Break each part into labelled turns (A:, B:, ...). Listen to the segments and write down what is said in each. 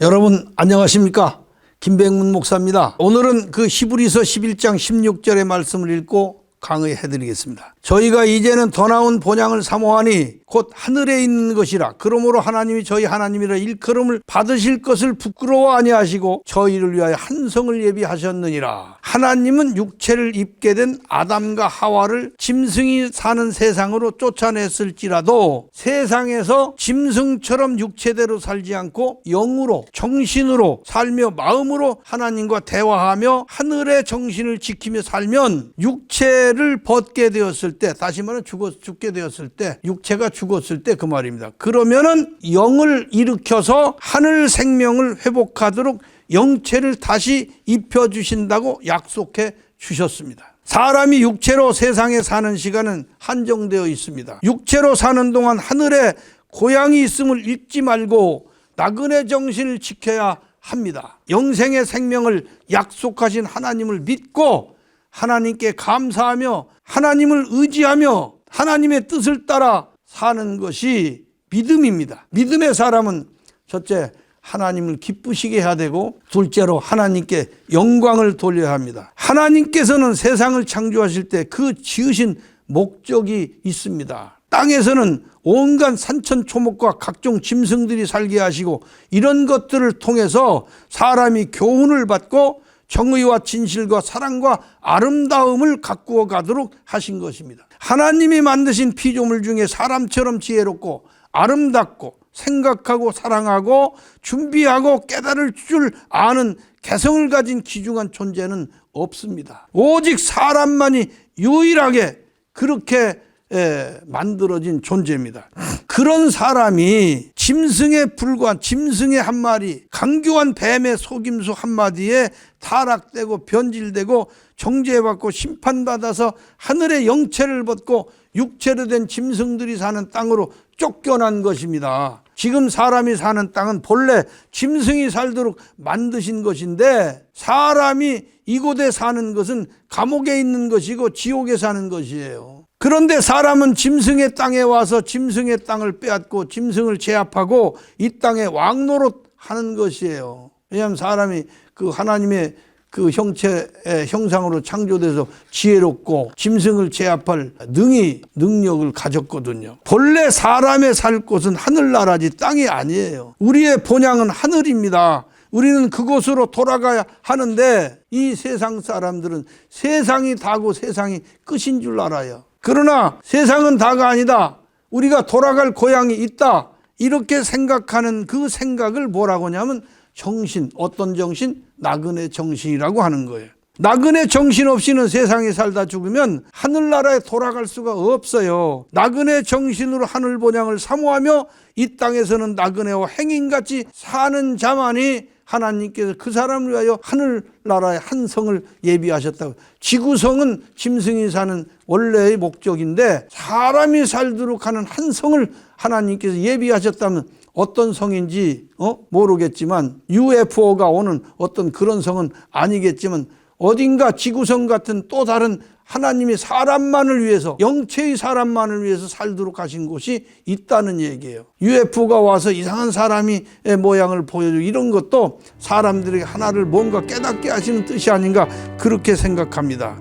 A: 여러분 안녕하십니까? 김백문 목사입니다. 오늘은 그 히브리서 11장 16절의 말씀을 읽고 강의해 드리겠습니다. 저희가 이제는 더 나은 본향을 사모하니 곧 하늘에 있는 것이라 그러므로 하나님이 저희 하나님이라 일컬음을 받으실 것을 부끄러워 아니하시고 저희를 위하여 한 성을 예비하셨느니라. 하나님은 육체를 입게 된 아담과 하와를 짐승이 사는 세상으로 쫓아냈을지라도 세상에서 짐승처럼 육체대로 살지 않고 영으로 정신으로 살며 마음으로 하나님과 대화하며 하늘의 정신을 지키며 살면 육체를 벗게 되었을 때 다시 말하면 죽었, 죽게 되었을 때 육체가 죽 었을 때 그 말입니다. 그러면은 영을 일으켜서 하늘 생명을 회복하도록 영체를 다시 입혀 주신다고 약속해 주셨습니다. 사람이 육체로 세상에 사는 시간은 한정되어 있습니다. 육체로 사는 동안 하늘에 고향이 있음을 잊지 말고 나그네 정신을 지켜야 합니다. 영생의 생명을 약속하신 하나님을 믿고 하나님께 감사하며 하나님을 의지하며 하나님의 뜻을 따라 사는 것이 믿음입니다. 믿음의 사람은 첫째 하나님을 기쁘시게 해야 되고 둘째로 하나님께 영광을 돌려야 합니다. 하나님께서는 세상을 창조하실 때 그 지으신 목적이 있습니다. 땅에서는 온갖 산천 초목과 각종 짐승들이 살게 하시고 이런 것들을 통해서 사람이 교훈을 받고 정의와 진실과 사랑과 아름다움을 가꾸어 가도록 하신 것입니다. 하나님이 만드신 피조물 중에 사람처럼 지혜롭고 아름답고 생각하고 사랑하고 준비하고 깨달을 줄 아는 개성을 가진 귀중한 존재는 없습니다. 오직 사람만이 유일하게 그렇게 에, 만들어진 존재입니다. 그런 사람이 짐승에 불과한 짐승의 한 마리, 강교한 뱀의 속임수 한 마디에 타락되고 변질되고 정죄받고 심판받아서 하늘의 영체를 벗고 육체로 된 짐승들이 사는 땅으로 쫓겨난 것입니다. 지금 사람이 사는 땅은 본래 짐승이 살도록 만드신 것인데 사람이 이곳에 사는 것은 감옥에 있는 것이고 지옥에 사는 것이에요. 그런데 사람은 짐승의 땅에 와서 짐승의 땅을 빼앗고 짐승을 제압하고 이 땅에 왕노릇 하는 것이에요. 왜냐하면 사람이 그 하나님의 그 형체의 형상으로 창조돼서 지혜롭고 짐승을 제압할 능히 능력을 가졌거든요. 본래 사람의 살 곳은 하늘나라지 땅이 아니에요. 우리의 본향은 하늘입니다. 우리는 그곳으로 돌아가야 하는데 이 세상 사람들은 세상이 다고 세상이 끝인 줄 알아요. 그러나 세상은 다가 아니다. 우리가 돌아갈 고향이 있다. 이렇게 생각하는 그 생각을 뭐라고 하냐면 정신, 어떤 정신? 나그네 정신이라고 하는 거예요. 나그네 정신 없이는 세상에 살다 죽으면 하늘나라에 돌아갈 수가 없어요. 나그네 정신으로 하늘 본향을 사모하며 이 땅에서는 나그네와 행인같이 사는 자만이 하나님께서 그 사람을 위하여 하늘나라의 한 성을 예비하셨다고. 지구성은 짐승이 사는 원래의 목적인데 사람이 살도록 하는 한 성을 하나님께서 예비하셨다면 어떤 성인지 어? 모르겠지만 UFO가 오는 어떤 그런 성은 아니겠지만 어딘가 지구성 같은 또 다른 하나님이 사람만을 위해서 영체의 사람만을 위해서 살도록 하신 곳이 있다는 얘기예요. UFO가 와서 이상한 사람이 모양을 보여주고 이런 것도 사람들에게 하나를 뭔가 깨닫게 하시는 뜻이 아닌가 그렇게 생각합니다.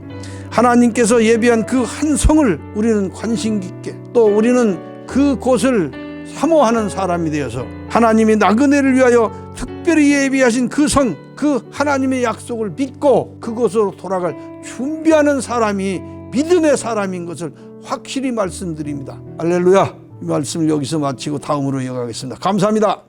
A: 하나님께서 예비한 그 한 성을 우리는 관심 깊게 또 우리는 그 곳을 사모하는 사람이 되어서 하나님이 나그네를 위하여 특별히 예비하신 그 성, 그 하나님의 약속을 믿고 그곳으로 돌아갈 준비하는 사람이 믿음의 사람인 것을 확실히 말씀드립니다. 알렐루야. 이 말씀을 여기서 마치고 다음으로 이어가겠습니다. 감사합니다.